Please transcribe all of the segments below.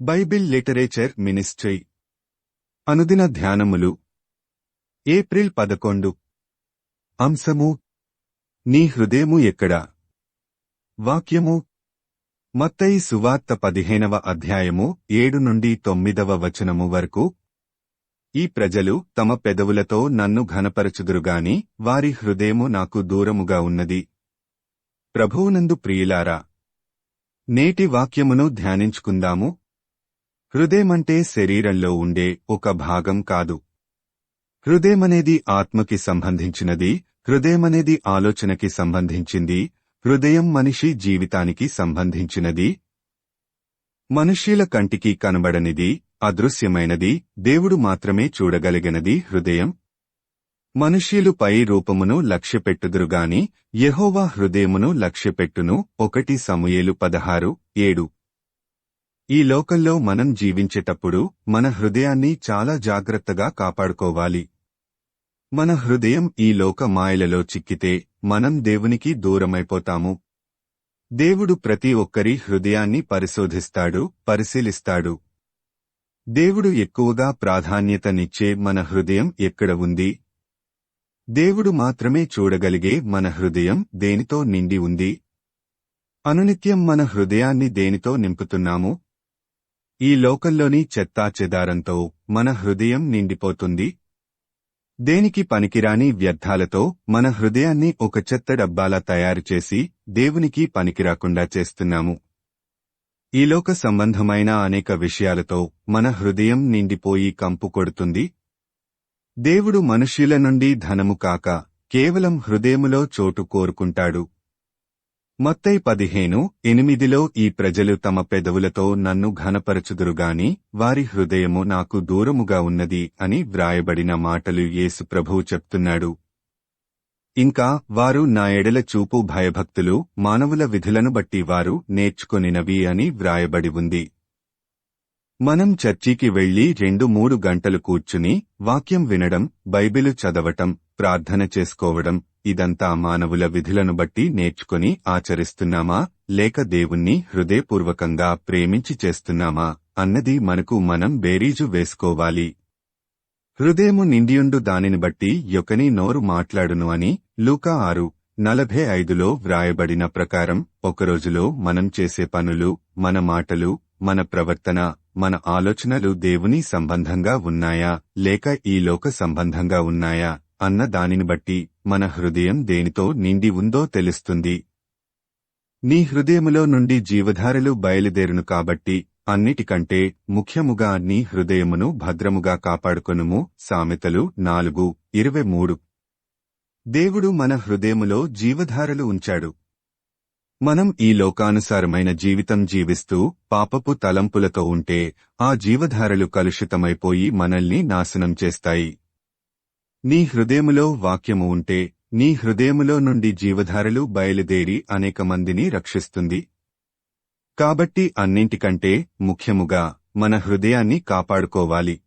Bible literature ministry. అనుదిన ధ్యానములు. April పదకొండు. అంశము. నీ హృదయము ఎక్కడ? వాక్యము. మత్తయి సువార్త పదిహేనవ అధ్యాయము ఏడు నుండి తొమ్మిదవ వచనము వరకు. ఈ ప్రజలు తమ పెదవులతో నన్ను ఘనపరచుదురుగాని వారి హృదయము నాకు దూరముగా ఉన్నది. ప్రభువునందు ప్రియులారా నేటి వాక్యమును ధ్యానించుకుందాము. హృదయమంటే శరీరంలో ఉండే ఒక భాగం కాదు. హృదయమనేది ఆత్మకి సంబంధించినది హృదయమనేది ఆలోచనకి సంబంధించింది హృదయం మనిషి జీవితానికి సంబంధించినది. మనుష్యుల కంటికి కనబడనిది అదృశ్యమైనది దేవుడు మాత్రమే చూడగలిగినది హృదయం. మనుష్యులు పై రూపమును లక్ష్యపెట్టుదురుగాని యహోవా హృదయమును లక్ష్యపెట్టును. ఒకటి సమూయేలు పదహారు ఏడు. ఈ లోకంలో మనం జీవించేటప్పుడు మన హృదయాన్ని చాలా జాగ్రత్తగా కాపాడుకోవాలి. మన హృదయం ఈ లోక మాయలలో చిక్కితే మనం దేవునికి దూరమైపోతాము. దేవుడు ప్రతి ఒక్కరి హృదయాన్ని పరిశోధిస్తాడు పరిశీలిస్తాడు. దేవుడు ఎక్కువగా ప్రాధాన్యతనిచ్చే మన హృదయం ఎక్కడ ఉంది? దేవుడు మాత్రమే చూడగలిగే మన హృదయం దేనితో నిండి ఉంది? అనునిత్యం మన హృదయాన్ని దేనితో నింపుతున్నాము? ఈ లోకంలోని చెత్తా చెదారంతో మన హృదయం నిండిపోతుంది. దేనికి పనికిరాని వ్యర్థాలతో మన హృదయాన్ని ఒక చెత్త డబ్బాలా తయారుచేసి దేవునికి పనికిరాకుండా చేస్తున్నాము. ఈ లోక సంబంధమైన అనేక విషయాలతో మన హృదయం నిండిపోయి కంపు కొడుతుంది. దేవుడు మనుష్యుల నుండి ధనము కాక కేవలం హృదయములో చోటు కోరుకుంటాడు. మత్తై పదిహేను ఎనిమిదిలో ఈ ప్రజలు తమ పెదవులతో నన్ను ఘనపరచుదురుగాని వారి హృదయము నాకు దూరముగా ఉన్నది అని వ్రాయబడిన మాటలు యేసు ప్రభువు చెప్తున్నాడు. ఇంకా వారు నా ఎడల చూపు భయభక్తులు మానవుల విధులను బట్టి వారు నేర్చుకొనినవి అని వ్రాయబడి ఉంది. మనం చర్చికి వెళ్ళి రెండు మూడు గంటలు కూర్చుని వాక్యం వినడం బైబిలు చదవటం ప్రార్థన చేసుకోవడం ఇదంతా మానవుల విధులను బట్టి నేర్చుకుని ఆచరిస్తున్నామా? లేక దేవుణ్ణి హృదయపూర్వకంగా ప్రేమించి చేస్తున్నామా? అన్నది మనకు మనం బేరీజు వేసుకోవాలి. హృదయము నిండియుండు దానిని బట్టి యొకని నోరు మాట్లాడును అని లూకా ఆరు నలభై ఐదులో వ్రాయబడిన ప్రకారం ఒకరోజులో మనం చేసే పనులు మన మాటలు మన ప్రవర్తన మన ఆలోచనలు దేవుని సంబంధంగా ఉన్నాయా? లేక ఈ లోక సంబంధంగా ఉన్నాయా? అన్న దానిని బట్టి మన హృదయం దేనితో నిండి ఉందో తెలుస్తుంది. నీ హృదయములో నుండి జీవధారలు బయలుదేరును కాబట్టి అన్నిటికంటే ముఖ్యముగా నీ హృదయమును భద్రముగా కాపాడుకొనుము. సామెతలు నాలుగు ఇరవై మూడు. దేవుడు మన హృదయములో జీవధారలు ఉంచాడు. మనం ఈ లోకానుసారమైన జీవితం జీవిస్తూ పాపపు తలంపులతో ఉంటే ఆ జీవధారలు కలుషితమైపోయి మనల్ని నాశనం చేస్తాయి. నీ హృదయములో వాక్యము ఉంటే నీ హృదయములో నుండి జీవధారలు బయలుదేరి అనేక మందిని రక్షిస్తుంది. కాబట్టి అన్నింటికంటే ముఖ్యముగా మన హృదయాన్ని కాపాడుకోవాలి.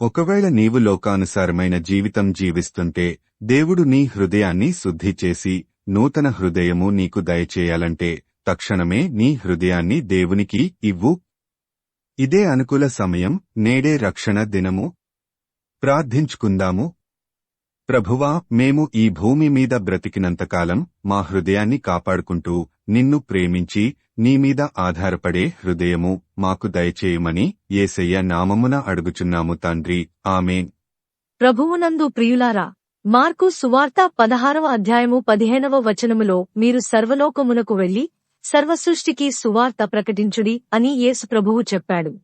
ఒకవేళ నీవు లోకానుసారమైన జీవితం జీవిస్తుంటే దేవుడు నీ హృదయాన్ని శుద్ధి చేసి నూతన హృదయము నీకు దయచేయాలంటే తక్షణమే నీ హృదయాన్ని దేవునికి ఇవ్వు. ఇదే అనుకూల సమయం నేడే రక్షణ దినము ప్రార్థించుకుందాము. ప్రభువా మేము ఈ భూమి మీద బ్రతికినంతకాలం మా హృదయాన్ని కాపాడుకుంటూ నిన్ను ప్రేమించి నీ మీద ఆధారపడే హృదయము మాకు దయచేయమని ఏసయ్య నామమున అడుగుచున్నాము తండ్రి. ఆమె ప్రభువునందు ప్రియులారా మార్కు సువార్త పదహారవ అధ్యాయము పదిహేనవ వచనములో మీరు సర్వలోకమునకు వెళ్ళి సర్వసృష్టికి సువార్త ప్రకటించుడి అని యేసు ప్రభువు చెప్పాడు.